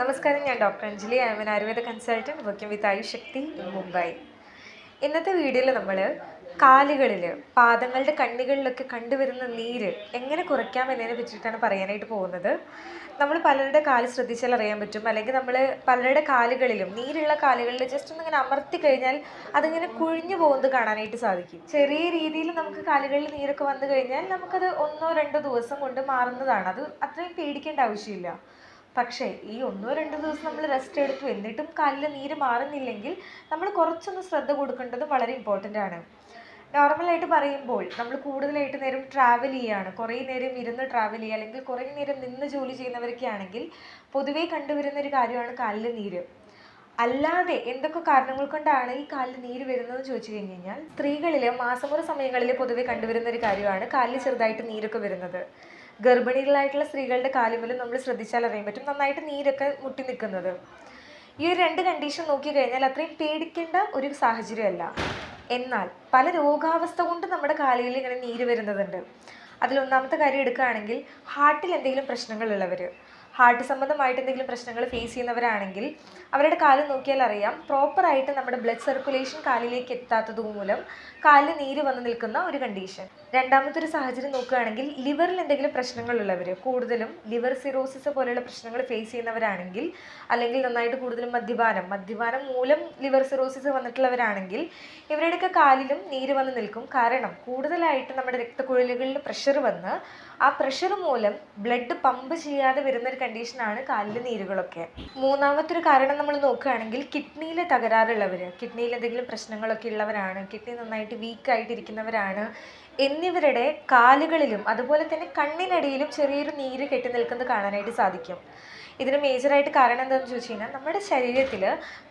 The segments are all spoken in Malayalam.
നമസ്കാരം ഞാൻ doctor Anjali. I M N Ayurveda consultant working with Ayushakti Mumbai ഇന്നത്തെ വീഡിയോയിൽ നമ്മൾ കാലുകളിൽ പാദങ്ങളുടെ കണ്ണികളിലൊക്കെ കണ്ടുവരുന്ന നീര് എങ്ങനെ കുറയ്ക്കാം എന്നതിനെ പറ്റിയിട്ടാണ് പറയാനായിട്ട് പോകുന്നത്. നമ്മൾ പലരുടെ കാൽ ശ്രദ്ധിച്ചാൽ അറിയാൻ പറ്റും. അല്ലെങ്കിൽ നമ്മൾ പലരുടെ കാലുകളിലും നീരുള്ള കാലുകളിൽ ജസ്റ്റ് ഒന്ന് ഇങ്ങനെ അമർത്തി കഴിഞ്ഞാൽ അതിങ്ങനെ കുഴിഞ്ഞു പോകുന്നത് കാണാനായിട്ട് സാധിക്കും. ചെറിയ രീതിയിൽ നമുക്ക് കാലുകളിൽ നീരൊക്കെ വന്നു കഴിഞ്ഞാൽ നമുക്കത് ഒന്നോ രണ്ടോ ദിവസം കൊണ്ട് മാറുന്നതാണ്. അത് അത്രയും പേടിക്കേണ്ട ആവശ്യമില്ല. പക്ഷേ ഈ ഒന്നോ രണ്ടോ ദിവസം നമ്മൾ റെസ്റ്റ് എടുത്തു. എന്നിട്ടും കാലിൽ നീര് മാറുന്നില്ലെങ്കിൽ നമ്മൾ കുറച്ചൊന്ന് ശ്രദ്ധ കൊടുക്കേണ്ടത് വളരെ ഇമ്പോർട്ടന്റ് ആണ്. നോർമലായിട്ട് പറയുമ്പോൾ നമ്മൾ കൂടുതലായിട്ട് നേരം ട്രാവൽ ചെയ്യുകയാണ് കുറേ നേരം ഇരുന്ന് ട്രാവൽ ചെയ്യുക അല്ലെങ്കിൽ കുറേ നേരം നിന്ന് ജോലി ചെയ്യുന്നവരൊക്കെ ആണെങ്കിൽ പൊതുവേ കണ്ടുവരുന്ന ഒരു കാര്യമാണ് കാലിൽ നീര്. അല്ലാതെ എന്തൊക്കെ കാരണങ്ങൾ കൊണ്ടാണ് ഈ കാലിൽ നീര് വരുന്നതെന്ന് ചോദിച്ചു കഴിഞ്ഞ് കഴിഞ്ഞാൽ സ്ത്രീകളിൽ മാസമുറ സമയങ്ങളിൽ പൊതുവെ കണ്ടുവരുന്ന ഒരു കാര്യമാണ് കാലിൽ ചെറുതായിട്ട് നീരൊക്കെ വരുന്നത്. ഗർഭിണികളായിട്ടുള്ള സ്ത്രീകളുടെ കാലുമലും നമ്മൾ ശ്രദ്ധിച്ചാൽ അറിയാൻ പറ്റും. നന്നായിട്ട് നീരൊക്കെ മുട്ടി നിൽക്കുന്നത്. ഈ ഒരു രണ്ട് കണ്ടീഷൻ നോക്കി കഴിഞ്ഞാൽ അത്രയും പേടിക്കേണ്ട ഒരു സാഹചര്യമല്ല. എന്നാൽ പല രോഗാവസ്ഥ കൊണ്ട് നമ്മുടെ കാലുകളിൽ ഇങ്ങനെ നീര് വരുന്നതുണ്ട്. അതിലൊന്നാമത്തെ കാര്യം എടുക്കുകയാണെങ്കിൽ ഹാർട്ടിൽ എന്തെങ്കിലും പ്രശ്നങ്ങളുള്ളവർ ഹാർട്ട് സംബന്ധമായിട്ട് എന്തെങ്കിലും പ്രശ്നങ്ങൾ ഫേസ് ചെയ്യുന്നവരാണെങ്കിൽ അവരുടെ കാൽ നോക്കിയാൽ അറിയാം. പ്രോപ്പറായിട്ട് നമ്മുടെ ബ്ലഡ് സർക്കുലേഷൻ കാലിലേക്ക് എത്താത്തത് മൂലം കാലിൽ നീര് വന്ന് നിൽക്കുന്ന ഒരു കണ്ടീഷൻ രണ്ടാമത്തെ ഒരു സാഹചര്യം നോക്കുകയാണെങ്കിൽ ലിവറിൽ എന്തെങ്കിലും പ്രശ്നങ്ങളുള്ളവർ കൂടുതലും ലിവർ സിറോസിസ് പോലെയുള്ള പ്രശ്നങ്ങൾ ഫേസ് ചെയ്യുന്നവരാണെങ്കിൽ അല്ലെങ്കിൽ നന്നായിട്ട് കൂടുതലും മദ്യപാനം മദ്യപാനം മൂലം ലിവർ സിറോസിസ് വന്നിട്ടുള്ളവരാണെങ്കിൽ ഇവരുടെയൊക്കെ കാലിലും നീര് വന്ന് നിൽക്കും. കാരണം കൂടുതലായിട്ട് നമ്മുടെ രക്തക്കുഴലുകളിൽ പ്രഷർ വന്ന് ആ പ്രഷർ മൂലം ബ്ലഡ് പമ്പ് ചെയ്യാതെ വരുന്ന ഒരു കണ്ടീഷനാണ് കാലിൽ നീരുകളൊക്കെ. മൂന്നാമത്തെ ഒരു കാരണം നമ്മൾ നോക്കുകയാണെങ്കിൽ കിഡ്നിയിൽ തകരാറുള്ളവർ കിഡ്നിയിൽ എന്തെങ്കിലും പ്രശ്നങ്ങളൊക്കെ ഉള്ളവരാണ് കിഡ്നി നന്നായിട്ട് വീക്കായിട്ടിരിക്കുന്നവരാണ് എന്നിവരുടെ കാലുകളിലും അതുപോലെ തന്നെ കണ്ണിനടിയിലും ചെറിയൊരു നീര് കെട്ടി നിൽക്കുന്നത് കാണാനായിട്ട് സാധിക്കും. ഇതിന് മേജറായിട്ട് കാരണം എന്താണെന്ന് ചോദിച്ചു കഴിഞ്ഞാൽ നമ്മുടെ ശരീരത്തിൽ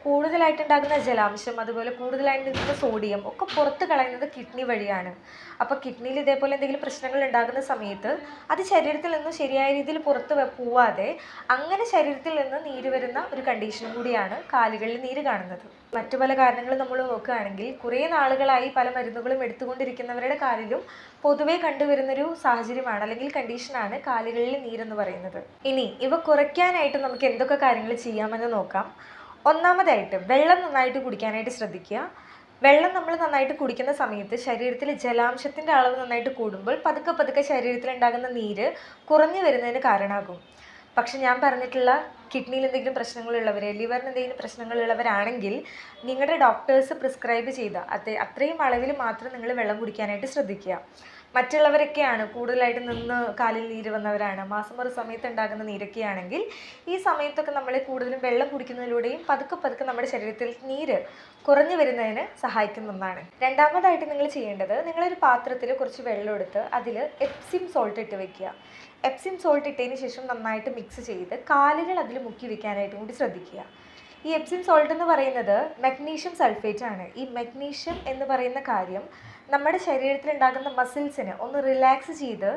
കൂടുതലായിട്ടുണ്ടാകുന്ന ജലാംശം അതുപോലെ കൂടുതലായിട്ട് നിൽക്കുന്ന സോഡിയം ഒക്കെ പുറത്ത് കളയുന്നത് കിഡ്നി വഴിയാണ്. അപ്പോൾ കിഡ്നിയിൽ ഇതേപോലെ എന്തെങ്കിലും പ്രശ്നങ്ങൾ ഉണ്ടാകുന്ന സമയത്ത് അത് ശരീരത്തിൽ നിന്ന് ശരിയായ രീതിയിൽ പുറത്ത് പോവാതെ അങ്ങനെ ശരീരത്തിൽ നിന്ന് നീര് വരുന്ന ഒരു കണ്ടീഷനും കൂടിയാണ് കാലുകളിൽ നീര് കാണുന്നത്. മറ്റു പല കാരണങ്ങളും നമ്മൾ നോക്കുകയാണെങ്കിൽ കുറേ നാളുകളായി പല മരുന്നുകളും എടുത്തുകൊണ്ടിരിക്കുന്നവരുടെ കാലിലും പൊതുവേ കണ്ടുവരുന്നൊരു സാഹചര്യമാണ് അല്ലെങ്കിൽ കണ്ടീഷനാണ് കാലുകളിൽ നീരെന്ന് പറയുന്നത്. ഇനി ഇവ കുറയ്ക്കാനായിട്ട് നമുക്ക് എന്തൊക്കെ കാര്യങ്ങൾ ചെയ്യാമെന്ന് നോക്കാം. ഒന്നാമതായിട്ട് വെള്ളം നന്നായിട്ട് കുടിക്കാനായിട്ട് ശ്രദ്ധിക്കുക. വെള്ളം നമ്മൾ നന്നായിട്ട് കുടിക്കുന്ന സമയത്ത് ശരീരത്തിൽ ജലാംശത്തിന്റെ അളവ് നന്നായിട്ട് കൂടുമ്പോൾ പതുക്കെ പതുക്കെ ശരീരത്തിൽ ഉണ്ടാകുന്ന നീര് കുറഞ്ഞു വരുന്നതിന് കാരണമാകും. പക്ഷെ ഞാൻ പറഞ്ഞിട്ടുള്ള കിഡ്നിയിൽ എന്തെങ്കിലും പ്രശ്നങ്ങളുള്ളവർ ലിവറിന് എന്തെങ്കിലും പ്രശ്നങ്ങളുള്ളവരാണെങ്കിൽ നിങ്ങളുടെ ഡോക്ടേഴ്സ് പ്രിസ്ക്രൈബ് ചെയ്ത അത്ര അത്രയും അളവിൽ മാത്രം നിങ്ങൾ വെള്ളം കുടിക്കാനായിട്ട് ശ്രദ്ധിക്കുക. മറ്റുള്ളവരൊക്കെയാണ് കൂടുതലായിട്ട് നിന്ന് കാലിൽ നീര് വന്നവരാണ്. മാസം ഒരു സമയത്ത് ഉണ്ടാകുന്ന നീരൊക്കെയാണെങ്കിൽ ഈ സമയത്തൊക്കെ നമ്മൾ കൂടുതലും വെള്ളം കുടിക്കുന്നതിലൂടെയും പതുക്കെ പതുക്കെ നമ്മുടെ ശരീരത്തിൽ നീര് കുറഞ്ഞു വരുന്നതിന് സഹായിക്കുന്ന ഒന്നാണ്. രണ്ടാമതായിട്ട് നിങ്ങൾ ചെയ്യേണ്ടത് നിങ്ങളൊരു പാത്രത്തിൽ കുറച്ച് വെള്ളം എടുത്ത് അതിൽ എപ്സിം സോൾട്ട് ഇട്ട് വെക്കുക. എപ്സിം സോൾട്ട് ഇട്ടതിന് ശേഷം നന്നായിട്ട് മിക്സ് ചെയ്ത് കാലുകൾ അതിൽ മുക്കി വെക്കാനായിട്ടും കൂടി ശ്രദ്ധിക്കുക. ഈ എപ്സിം സോൾട്ട് എന്ന് പറയുന്നത് മഗ്നീഷ്യം സൾഫേറ്റ് ആണ്. ഈ മഗ്നീഷ്യം എന്ന് പറയുന്ന കാര്യം നമ്മുടെ ശരീരത്തിൽ ഉണ്ടാകുന്ന മസിൽസിനെ ഒന്ന് റിലാക്സ് ചെയ്ത്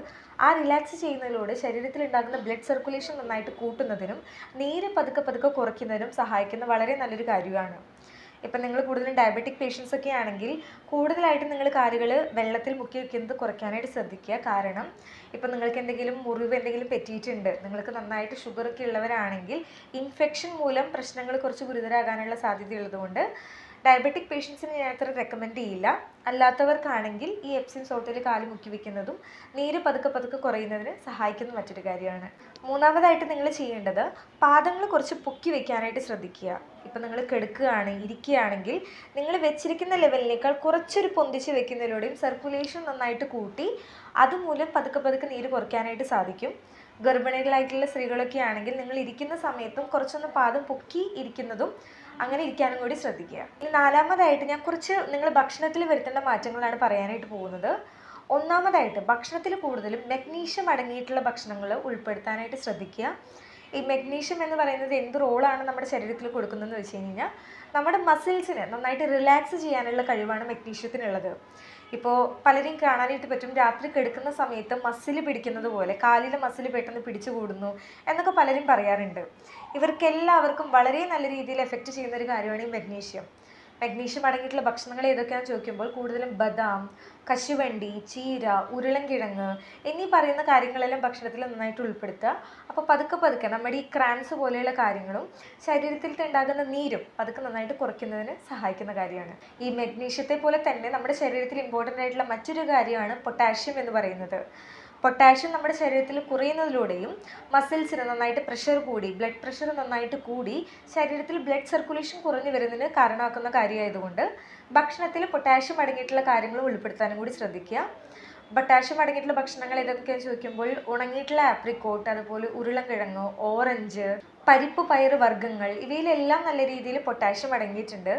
ആ റിലാക്സ് ചെയ്യുന്നതിലൂടെ ശരീരത്തിൽ ഉണ്ടാകുന്ന ബ്ലഡ് സർക്കുലേഷൻ നന്നായിട്ട് കൂട്ടുന്നതിനും നീര് പതുക്കെ പതുക്കെ കുറയ്ക്കുന്നതിനും സഹായിക്കുന്ന വളരെ നല്ലൊരു കാര്യമാണ്. ഇപ്പം നിങ്ങൾ കൂടുതലും ഡയബറ്റിക് പേഷ്യൻസ് ഒക്കെ ആണെങ്കിൽ കൂടുതലായിട്ട് നിങ്ങൾ കാലുകൾ വെള്ളത്തിൽ മുക്കി വയ്ക്കുന്നത് കുറയ്ക്കാനായിട്ട് ശ്രദ്ധിക്കുക. കാരണം ഇപ്പം നിങ്ങൾക്ക് എന്തെങ്കിലും മുറിവ് എന്തെങ്കിലും പറ്റിയിട്ടുണ്ട് നിങ്ങൾക്ക് നന്നായിട്ട് ഷുഗർ ഒക്കെ ഉള്ളവരാണെങ്കിൽ ഇൻഫെക്ഷൻ മൂലം പ്രശ്നങ്ങൾ കുറച്ച് ഗുരുതരാകാനുള്ള സാധ്യതയുള്ളതുകൊണ്ട് ഡയബറ്റിക് പേഷ്യൻസിന് ഞാൻ അത്ര റെക്കമെൻഡ് ചെയ്യില്ല. അല്ലാത്തവർക്കാണെങ്കിൽ ഈ എപ്സിൻ സോൾട്ടിൽ കാൽ മുക്കി വെക്കുന്നതും നീര് പതുക്കെ പതുക്കെ കുറയുന്നതിന് സഹായിക്കുന്ന മറ്റൊരു കാര്യമാണ്. മൂന്നാമതായിട്ട് നിങ്ങൾ ചെയ്യേണ്ടത് പാദങ്ങൾ കുറച്ച് പൊക്കി വെക്കാനായിട്ട് ശ്രദ്ധിക്കുക. ഇപ്പം നിങ്ങൾ കിടക്കുകയാണ് ഇരിക്കുകയാണെങ്കിൽ നിങ്ങൾ വെച്ചിരിക്കുന്ന ലെവലിനേക്കാൾ കുറച്ചൊരു പൊന്തിച്ച് വെക്കുന്നതിലൂടെയും സർക്കുലേഷൻ നന്നായിട്ട് കൂട്ടി അതുമൂലം പതുക്കെ പതുക്കെ നീര് കുറയ്ക്കാനായിട്ട് സാധിക്കും. ഗർഭിണികളായിട്ടുള്ള സ്ത്രീകളൊക്കെ ആണെങ്കിൽ നിങ്ങൾ ഇരിക്കുന്ന സമയത്തും കുറച്ചൊന്ന് പാദം പൊക്കി ഇരിക്കുന്നതും അങ്ങനെ ഇരിക്കാനും കൂടി ശ്രദ്ധിക്കുക. ഇനി നാലാമതായിട്ട് ഞാൻ കുറച്ച് നിങ്ങൾ ഭക്ഷണത്തിൽ വരുത്തേണ്ട മാറ്റങ്ങളാണ് പറയാനായിട്ട് പോകുന്നത്. ഒന്നാമതായിട്ട് ഭക്ഷണത്തിൽ കൂടുതലും മെഗ്നീഷ്യം അടങ്ങിയിട്ടുള്ള ഭക്ഷണങ്ങൾ ഉൾപ്പെടുത്താനായിട്ട് ശ്രദ്ധിക്കുക. ഈ മെഗ്നീഷ്യം എന്ന് പറയുന്നത് എന്ത് റോളാണ് നമ്മുടെ ശരീരത്തിൽ കൊടുക്കുന്നതെന്ന് വെച്ച് കഴിഞ്ഞാൽ നമ്മുടെ മസിൽസിനെ നന്നായിട്ട് റിലാക്സ് ചെയ്യാനുള്ള കഴിവാണ് മെഗ്നീഷ്യത്തിനുള്ളത് ഇപ്പോൾ പലരെയും കാണാനായിട്ട് പറ്റും രാത്രി കിടക്കുന്ന സമയത്ത് മസിൽ പിടിക്കുന്നത് പോലെ കാലിലെ മസിൽ പെട്ടെന്ന് പിടിച്ചു കൂടുന്നു എന്നൊക്കെ പലരും പറയാറുണ്ട്. ഇവർക്കെല്ലാവർക്കും വളരെ നല്ല രീതിയിൽ എഫക്റ്റ് ചെയ്യുന്ന ഒരു കാര്യമാണ് ഈ മെഗ്നീഷ്യം മഗ്നീഷ്യം അടങ്ങിയിട്ടുള്ള ഭക്ഷണങ്ങൾ ഏതൊക്കെയാണെന്ന് ചോദിക്കുമ്പോൾ കൂടുതലും ബദാം കശുവണ്ടി ചീര ഉരുളൻകിഴങ്ങ് എന്നീ പറയുന്ന കാര്യങ്ങളെല്ലാം ഭക്ഷണത്തിൽ നന്നായിട്ട് ഉൾപ്പെടുത്തുക. അപ്പോൾ പതുക്കെ പതുക്കെ നമ്മുടെ ഈ ക്രാംസ് പോലെയുള്ള കാര്യങ്ങളും ശരീരത്തിൽ ഉണ്ടാകുന്ന നീരും പതുക്കെ നന്നായിട്ട് കുറയ്ക്കുന്നതിന് സഹായിക്കുന്ന കാര്യമാണ്. ഈ മഗ്നീഷ്യത്തെ പോലെ തന്നെ നമ്മുടെ ശരീരത്തിൽ ഇമ്പോർട്ടന്റ് ആയിട്ടുള്ള മറ്റൊരു കാര്യമാണ് പൊട്ടാഷ്യം എന്ന് പറയുന്നത്. പൊട്ടാഷ്യം നമ്മുടെ ശരീരത്തിൽ കുറയുന്നതിലൂടെയും മസിൽസിന് നന്നായിട്ട് പ്രഷർ കൂടി ബ്ലഡ് പ്രഷർ നന്നായിട്ട് കൂടി ശരീരത്തിൽ ബ്ലഡ് സർക്കുലേഷൻ കുറഞ്ഞു വരുന്നതിന് കാരണമാക്കുന്ന കാര്യമായതുകൊണ്ട് ഭക്ഷണത്തിൽ പൊട്ടാഷ്യം അടങ്ങിയിട്ടുള്ള കാര്യങ്ങൾ ഉൾപ്പെടുത്താനും കൂടി ശ്രദ്ധിക്കുക. പൊട്ടാഷ്യം അടങ്ങിയിട്ടുള്ള ഭക്ഷണങ്ങൾ ഏതൊക്കെയാണെന്ന് ചോദിക്കുമ്പോൾ ഉണങ്ങിയിട്ടുള്ള ആപ്രിക്കോട്ട് അതുപോലെ ഉരുളക്കിഴങ്ങ് ഓറഞ്ച് പരിപ്പ് പയർ വർഗങ്ങൾ ഇവയിലെല്ലാം നല്ല രീതിയിൽ പൊട്ടാഷ്യം അടങ്ങിയിട്ടുണ്ട്.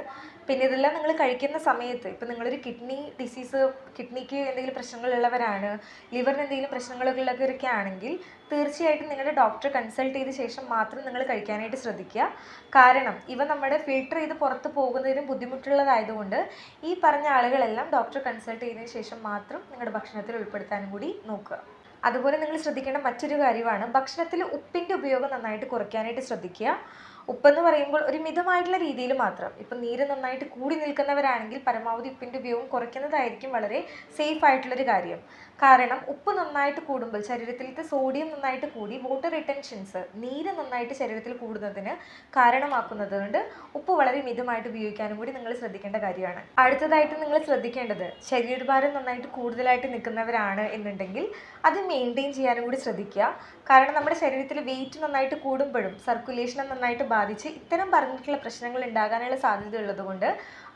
പിന്നെ ഇതെല്ലാം നിങ്ങൾ കഴിക്കുന്ന സമയത്ത് ഇപ്പം നിങ്ങളൊരു കിഡ്നി ഡിസീസ് കിഡ്നിക്ക് എന്തെങ്കിലും പ്രശ്നങ്ങളുള്ളവരാണ് ലിവറിന് എന്തെങ്കിലും പ്രശ്നങ്ങളൊക്കെ ഉള്ളവരൊക്കെ ആണെങ്കിൽ തീർച്ചയായിട്ടും നിങ്ങളുടെ ഡോക്ടറെ കൺസൾട്ട് ചെയ്ത ശേഷം മാത്രം നിങ്ങൾ കഴിക്കാനായിട്ട് ശ്രദ്ധിക്കുക. കാരണം ഇവ നമ്മുടെ ഫിൽട്ടർ ചെയ്ത് പുറത്ത് പോകുന്നതിനും ബുദ്ധിമുട്ടുള്ളതായതുകൊണ്ട് ഈ പറഞ്ഞ ആളുകളെല്ലാം ഡോക്ടറെ കൺസൾട്ട് ചെയ്തതിന് ശേഷം മാത്രം നിങ്ങളുടെ ഭക്ഷണത്തിൽ ഉൾപ്പെടുത്താനും കൂടി നോക്കുക. അതുപോലെ നിങ്ങൾ ശ്രദ്ധിക്കേണ്ട മറ്റൊരു കാര്യമാണ് ഭക്ഷണത്തിൽ ഉപ്പിന്റെ ഉപയോഗം നന്നായിട്ട് കുറയ്ക്കാനായിട്ട് ശ്രദ്ധിക്കുക. ഉപ്പെന്ന് പറയുമ്പോൾ ഒരു മിതമായിട്ടുള്ള രീതിയിൽ മാത്രം. ഇപ്പം നീര് നന്നായിട്ട് കൂടി നിൽക്കുന്നവരാണെങ്കിൽ പരമാവധി ഉപ്പിന്റെ ഉപയോഗം കുറയ്ക്കുന്നതായിരിക്കും വളരെ സേഫ് ആയിട്ടുള്ളൊരു കാര്യം. കാരണം ഉപ്പ് നന്നായിട്ട് കൂടുമ്പോൾ ശരീരത്തിലത്തെ സോഡിയം നന്നായിട്ട് കൂടി വാട്ടർ റിട്ടൻഷൻസ് നീര് നന്നായിട്ട് ശരീരത്തിൽ കൂടുന്നതിന് കാരണമാക്കുന്നത് കൊണ്ട് ഉപ്പ് വളരെ മിതമായിട്ട് ഉപയോഗിക്കാനും കൂടി നിങ്ങൾ ശ്രദ്ധിക്കേണ്ട കാര്യമാണ്. അടുത്തതായിട്ട് നിങ്ങൾ ശ്രദ്ധിക്കേണ്ടത് ശരീരഭാരം നന്നായിട്ട് കൂടുതലായിട്ട് നിൽക്കുന്നവരാണ് എന്നുണ്ടെങ്കിൽ അത് മെയിന്റെയിൻ ചെയ്യാനും കൂടി ശ്രദ്ധിക്കുക. കാരണം നമ്മുടെ ശരീരത്തിൽ വെയിറ്റ് നന്നായിട്ട് കൂടുമ്പോഴും സർക്കുലേഷനെ നന്നായിട്ട് ബാധിച്ച് ഇത്തരം പറഞ്ഞിട്ടുള്ള പ്രശ്നങ്ങൾ ഉണ്ടാകാനുള്ള സാധ്യത ഉള്ളതുകൊണ്ട്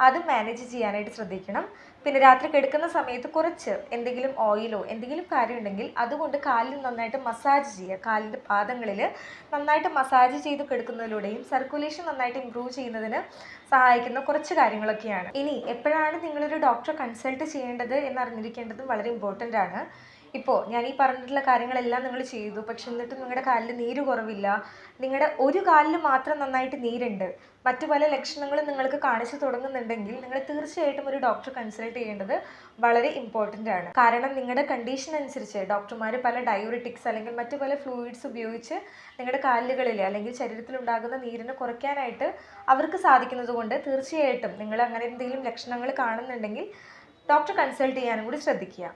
അത് മാനേജ് ചെയ്യാനായിട്ട് ശ്രദ്ധിക്കണം. പിന്നെ രാത്രി കിടക്കുന്ന സമയത്ത് കുറച്ച് എന്തെങ്കിലും ഓയിലോ എന്തെങ്കിലും കാര്യമുണ്ടെങ്കിൽ അതുകൊണ്ട് കാലിൽ നന്നായിട്ട് മസാജ് ചെയ്യുക. കാലിന്റെ പാദങ്ങളിൽ നന്നായിട്ട് മസാജ് ചെയ്ത് കിടക്കുന്നതിലൂടെയും സർക്കുലേഷൻ നന്നായിട്ട് ഇമ്പ്രൂവ് ചെയ്യുന്നതിന് സഹായിക്കുന്ന കുറച്ച് കാര്യങ്ങളൊക്കെയാണ്. ഇനി എപ്പോഴാണ് നിങ്ങളൊരു ഡോക്ടറെ കൺസൾട്ട് ചെയ്യേണ്ടത് എന്നറിഞ്ഞിരിക്കേണ്ടതും വളരെ ഇമ്പോർട്ടന്റ് ആണ്. ഇപ്പോൾ ഞാൻ ഈ പറഞ്ഞിട്ടുള്ള കാര്യങ്ങളെല്ലാം നിങ്ങൾ ചെയ്തു. പക്ഷെ എന്നിട്ടും നിങ്ങളുടെ കാലിൽ നീര് കുറവില്ല. നിങ്ങളുടെ ഒരു കാലിൽ മാത്രം നന്നായിട്ട് നീരുണ്ട്. മറ്റു പല ലക്ഷണങ്ങളും നിങ്ങൾക്ക് കാണിച്ചു തുടങ്ങുന്നുണ്ടെങ്കിൽ നിങ്ങൾ തീർച്ചയായിട്ടും ഒരു ഡോക്ടറെ കൺസൾട്ട് ചെയ്യേണ്ടത് വളരെ ഇമ്പോർട്ടന്റ് ആണ്. കാരണം നിങ്ങളുടെ കണ്ടീഷൻ അനുസരിച്ച് ഡോക്ടർമാർ പല ഡയോറിറ്റിക്സ് അല്ലെങ്കിൽ മറ്റു പല ഫ്ലൂയിഡ്സ് ഉപയോഗിച്ച് നിങ്ങളുടെ കാലുകളിൽ അല്ലെങ്കിൽ ശരീരത്തിൽ ഉണ്ടാകുന്ന നീരിനെ കുറയ്ക്കാനായിട്ട് അവർക്ക് സാധിക്കുന്നത് കൊണ്ട് തീർച്ചയായിട്ടും നിങ്ങൾ അങ്ങനെ എന്തെങ്കിലും ലക്ഷണങ്ങൾ കാണുന്നുണ്ടെങ്കിൽ ഡോക്ടറെ കൺസൾട്ട് ചെയ്യാനും കൂടി ശ്രദ്ധിക്കുക.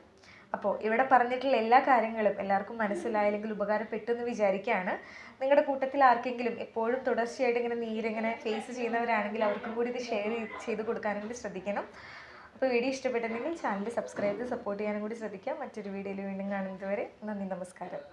അപ്പോൾ ഇവിടെ പറഞ്ഞിട്ടുള്ള എല്ലാ കാര്യങ്ങളും എല്ലാവർക്കും മനസ്സിലായില്ലെങ്കിൽ ഉപകാരപ്പെട്ടു എന്ന് വിചാരിക്കുകയാണ്. നിങ്ങളുടെ കൂട്ടത്തിൽ ആർക്കെങ്കിലും എപ്പോഴും തുടർച്ചയായിട്ട് ഇങ്ങനെ നീരിങ്ങനെ ഫേസ് ചെയ്യുന്നവരാണെങ്കിൽ അവർക്കും കൂടി ഇത് ഷെയർ ചെയ്ത് കൊടുക്കാനും കൂടി ശ്രദ്ധിക്കണം. അപ്പോൾ വീഡിയോ ഇഷ്ടപ്പെട്ടെങ്കിൽ ചാനൽ സബ്സ്ക്രൈബ് ചെയ്ത് സപ്പോർട്ട് ചെയ്യാനും കൂടി ശ്രദ്ധിക്കാം. മറ്റൊരു വീഡിയോയിൽ വീണ്ടും കാണുന്നത് വരെ നന്ദി നമസ്കാരം.